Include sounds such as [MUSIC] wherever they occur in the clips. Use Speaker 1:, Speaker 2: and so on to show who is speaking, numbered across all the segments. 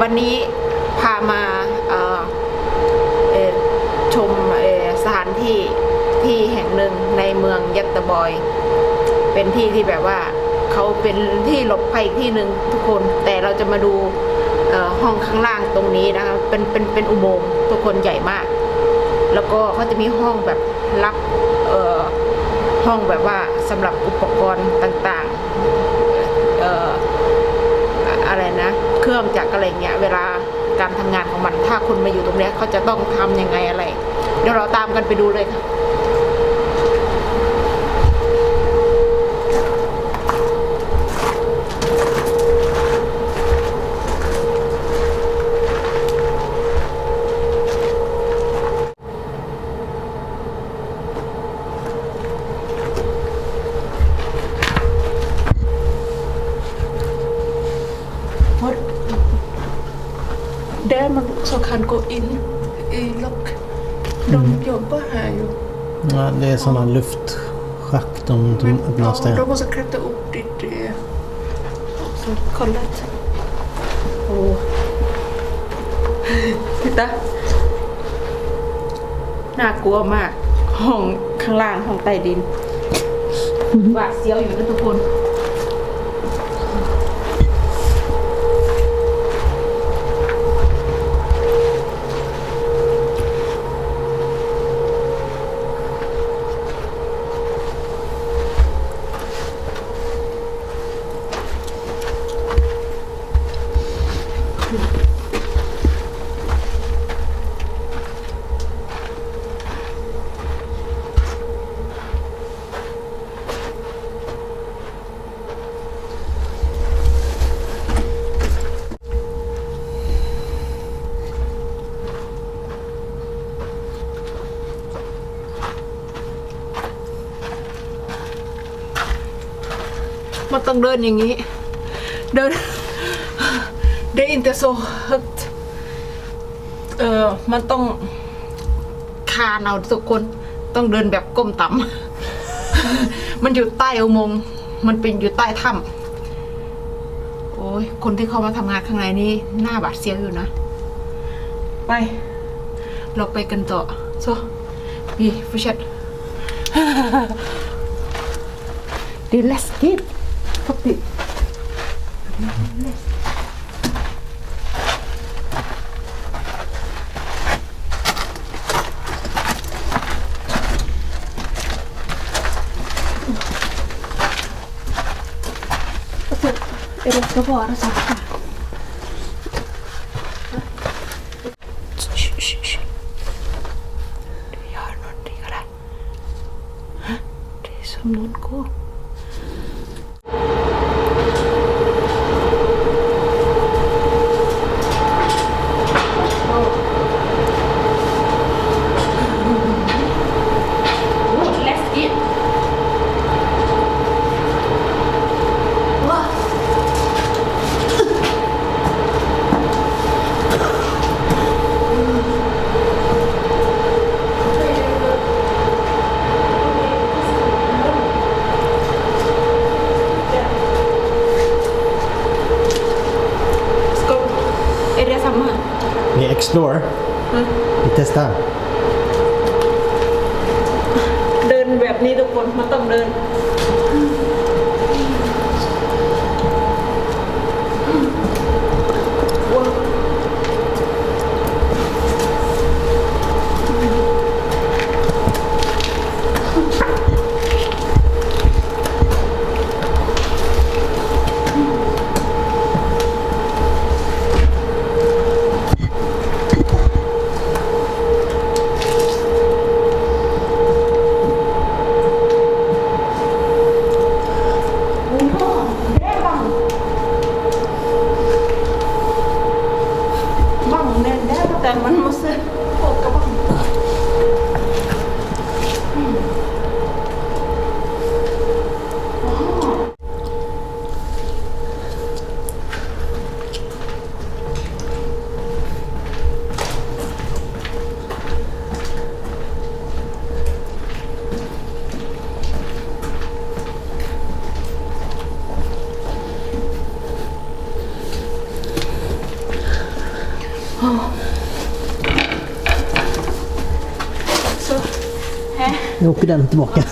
Speaker 1: วันนี้พามาชมสถานที่ที่แห่งหนึ่งในเมืองยัตตบอย เป็นที่ที่แบบว่าเขาเป็นที่หลบภัยที่หนึ่งทุกคน แต่เราจะมาดูห้องข้างล่างตรงนี้นะคะเป็นเป็นเป็นอุโมงค์ทุกคนใหญ่มาก แล้วก็เขาจะมีห้องแบบรับห้องแบบว่าสำหรับอุปกรณ์ต่างๆเอ่ออะอะไรนะ เครื่องจากรอะไรเงี้ยเวลาการทำงานของมัน ถ้าคนมาอยู่ตรงนี้เขาจะต้องทำยังไงอะไร เดี๋ยวเราตามกันไปดูเลยค่ะ
Speaker 2: Där man också kan gå in i lock. De jobbar här ju.
Speaker 3: Ja, det är sådana luftschakt de, de
Speaker 2: Men,
Speaker 3: öppnas
Speaker 2: ja,
Speaker 3: där.
Speaker 2: de måste klättra upp dit. eh, Så, kolla.
Speaker 1: โอ้พี่ตาน่ากลัวมาก ห้องข้างล่างห้องใต้ดินหวาดเสียวอยู่นะทุกคน มันต้องเดินอย่างนี้ เดิน det är inte så högt เออมันต้องคานเอาทุกคนต้องเดินแบบก้มต่ำมันอยู่ใต้อุโมงค์มันเป็นอยู่ใต้ถ้ำโอ้ยคนที่เข้ามาทำงานข้างในนี่หน้าบาดเสียวอยู่นะ ไป เราไปกันต่อโซบีฟูชัดดีเลสกิด 커피.
Speaker 3: 여보 알아서
Speaker 1: 할게. นี้ทุกคนมันต้องเดิน Så, här.
Speaker 3: Nu åker den tillbaka.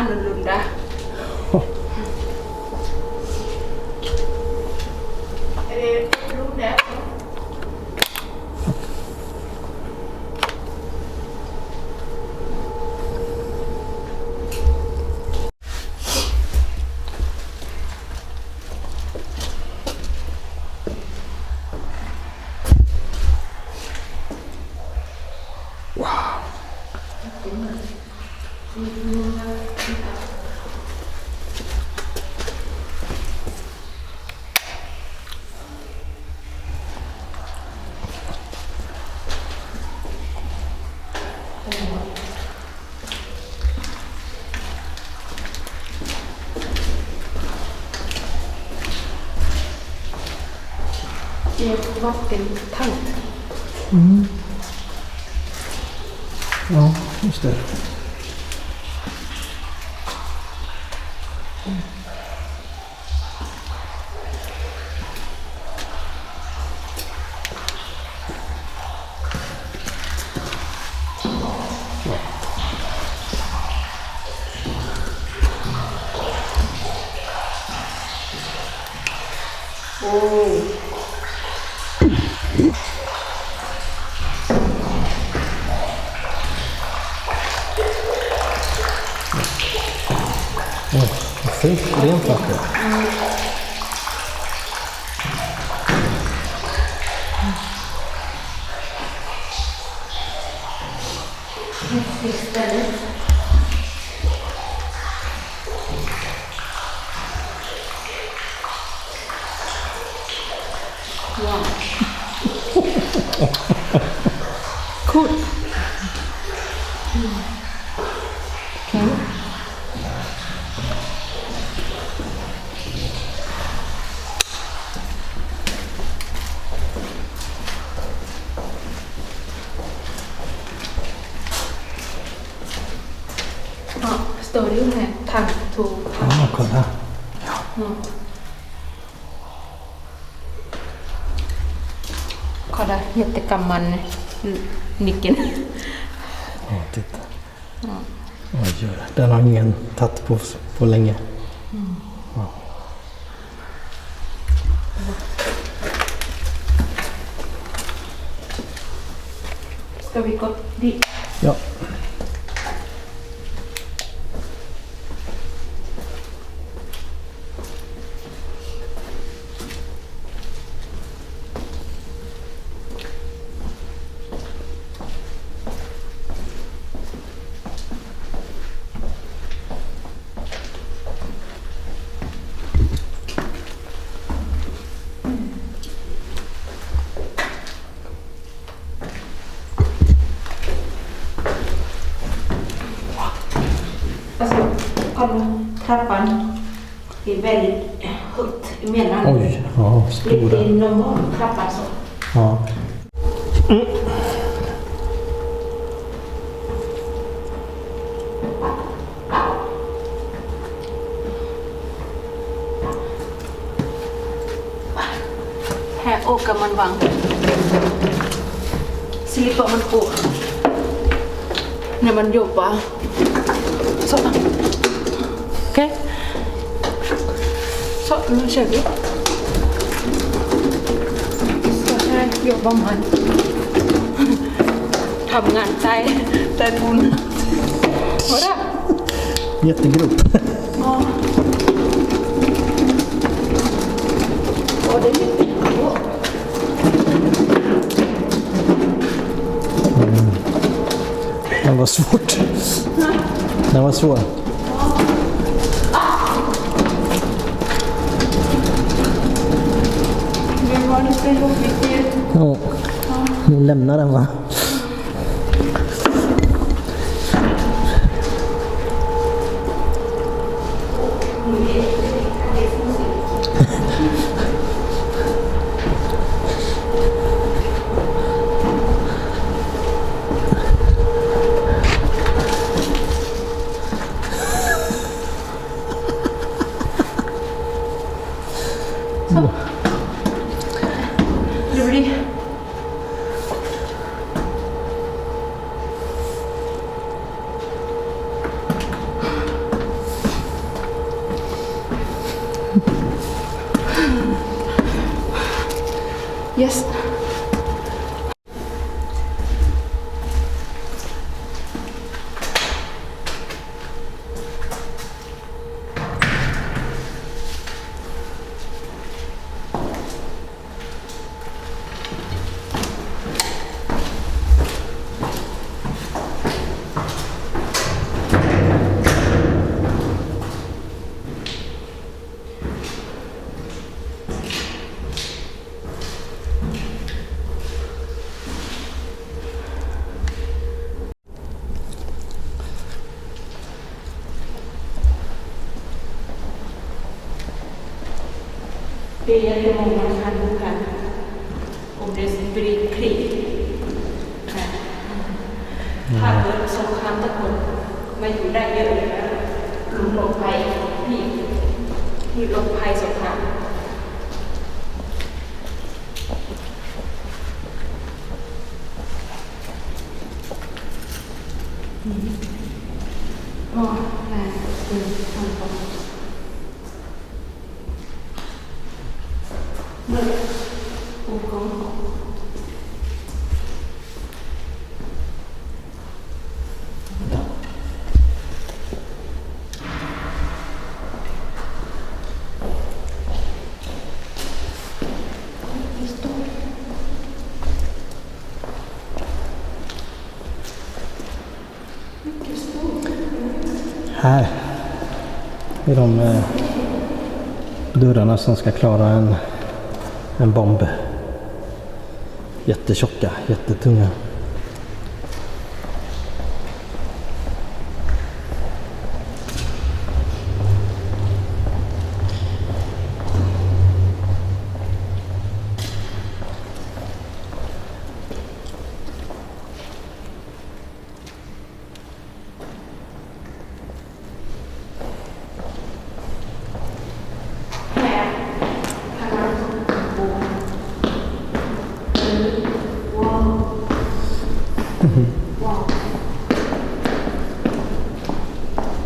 Speaker 1: anul
Speaker 3: lunda
Speaker 1: vattentank. Mm.
Speaker 3: Ja, just det.
Speaker 1: Thank
Speaker 3: you. Kolla
Speaker 1: jättegammal nyckeln.
Speaker 3: Ja, titta. Oj, oj, den har ingen tagit på, på länge.
Speaker 1: Ska vi gå dit?
Speaker 3: Ja.
Speaker 1: Kolla trappan. Är väldigt högt emellan.
Speaker 3: Oj, ja,
Speaker 1: Det det är
Speaker 3: stora.
Speaker 1: en normal trappa så.
Speaker 3: Ja.
Speaker 1: Här åker man vagn. Slipper man gå. När man jobbar. Så. Så, nu kör vi. Så här jobbar man. ทำงานใต้ใต้ทุน Vadå?
Speaker 3: Jättegrop.
Speaker 1: Ja. Och det är mycket. Åh.
Speaker 3: Det var svårt. Den var svår. نعم. فيسبوك لم
Speaker 1: نرى Det är jättemånga handboken. Och det är väldigt krig. ถ้าเกิดสงครามตะกนมาอยู่ได้เยอะเลยนะหลุมหลบภัยที่ที่หลบภัยสงคราม
Speaker 3: Här är de eh, dörrarna som ska klara en, en bomb. Jättetjocka, jättetunga.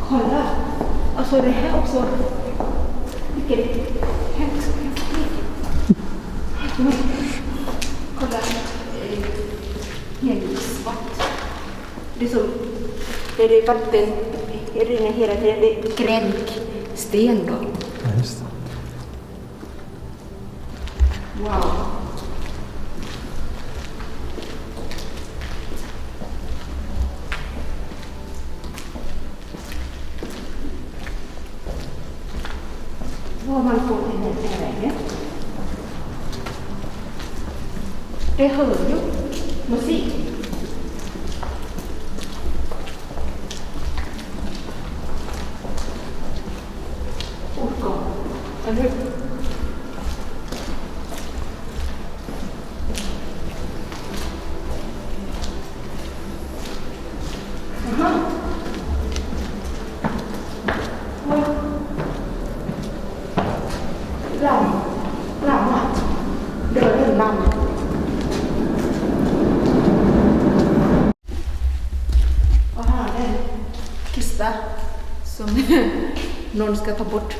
Speaker 1: Kolla! Alltså det här också. Vilket hemskt. Kolla. eh. Det är som... Det är vatten. Det rinner hela tiden. Det är gränksten då.
Speaker 3: Ja, just det.
Speaker 1: Wow. Terrânio, no sítio. Och här är en kista som någon ska ta bort.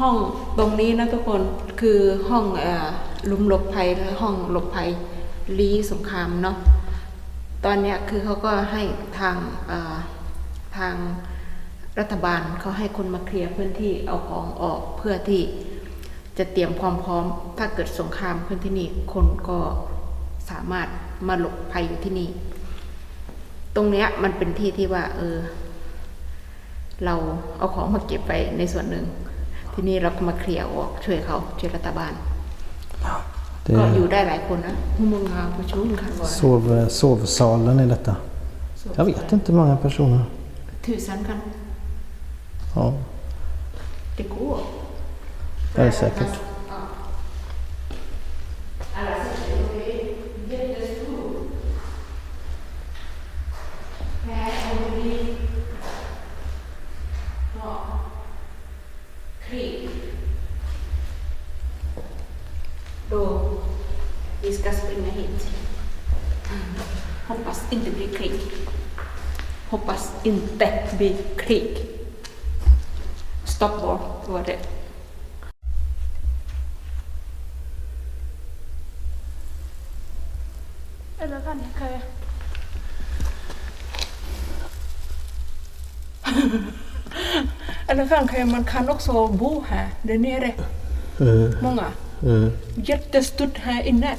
Speaker 1: ห้องตรงนี้นะทุกคนคือห้องอ่อหลุมหลบภัยหรือห้องหลบภัยลีสงครามเนาะตอนนี้คือเขาก็ให้ทางทางรัฐบาลเขาให้คนมาเคลียร์พื้นที่เอาของออกเพื่อที่จะเตรียมความพร้อม ถ้าเกิดสงครามขึ้นที่นี่คนก็สามารถมาหลบภัยอยู่ที่นี่ ตรงเนี้ยมันเป็นที่ที่ว่า เออ เราเอาของมาเก็บไปในส่วนหนึ่ง ที่นี่เราก็มาเคลียร์ออกช่วยเขาช่วยรัฐบาล
Speaker 3: Det
Speaker 1: ก็อยู่
Speaker 3: är
Speaker 1: ได้หลายคนนะ hur många personer kan vara
Speaker 3: sov, sovsalen i detta. Jag vet inte hur många personer.
Speaker 1: tusen kan
Speaker 3: Ja,
Speaker 1: det går
Speaker 3: det är det säkert.
Speaker 1: då vi ska springa hit. Hoppas inte blir krig. Hoppas inte blir krig. Stopp var, var det.
Speaker 2: Eller Vanja [LAUGHS] kan jag. Eller kan man kan också bo här där nere.
Speaker 3: Eh.
Speaker 2: Många.
Speaker 3: Mm.
Speaker 2: Jättestort här inne.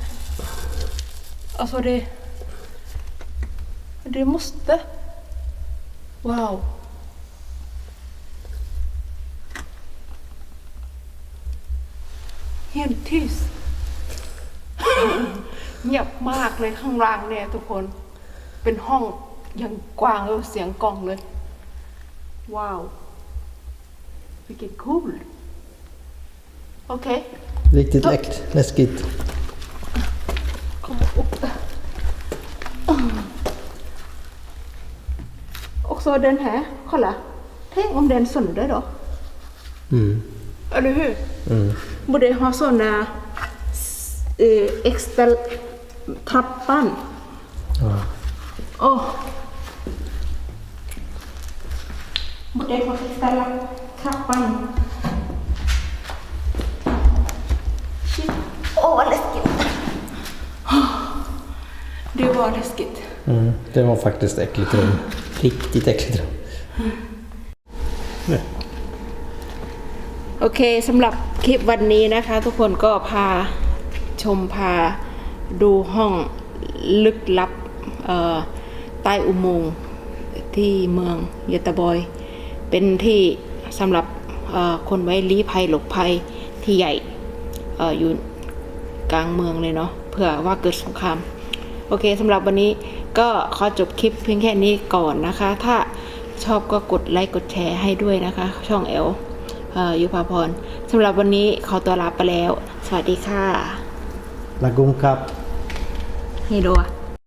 Speaker 2: Alltså det... Det måste. Wow. Helt tyst. เงียบมากเลยข้างล่างเนี่ยทุกคน เป็นห้องยังกว้างแล้วเสียงกล้องเลย ว้าว วิกิคูลโอเค
Speaker 3: Riktigt läck- läskigt.
Speaker 2: Och så den här, kolla. Tänk om den sönder då.
Speaker 3: Mm.
Speaker 2: Eller hur?
Speaker 3: Mm.
Speaker 2: Borde ha såna eh, extra trappan.
Speaker 3: Ja.
Speaker 2: Åh. Borde ha extra trappan. Åh, vad läskigt. Det var läskigt.
Speaker 3: Mm. Det var faktiskt äckligt rum. Riktigt äckligt rum.
Speaker 1: โอเคสำหรับคลิปวันนี้นะคะ ทุกคนก็พาชมพาดูห้องลึกลับเอ่อใต้อุโมงค์ที่เมืองเยตาบอย เป็นที่สำหรับเอ่อคนไว้ลี้ภัยหลบภัยที่ใหญ่เอออยู่ กลางเมืองเลยเนาะเผื่อว่าเกิดสงคราม โอเคสำหรับวันนี้ก็ขอจบคลิปเพียงแค่นี้ก่อนนะคะ ถ้าชอบก็กดไลค์กดแชร์ให้ด้วยนะคะ ช่องแอลเอ่อยุพาพรสำหรับวันนี้ขอตัวลาไปแล้ว สวัสดีค่ะ
Speaker 3: Lagom kapp.
Speaker 1: เฮโดะ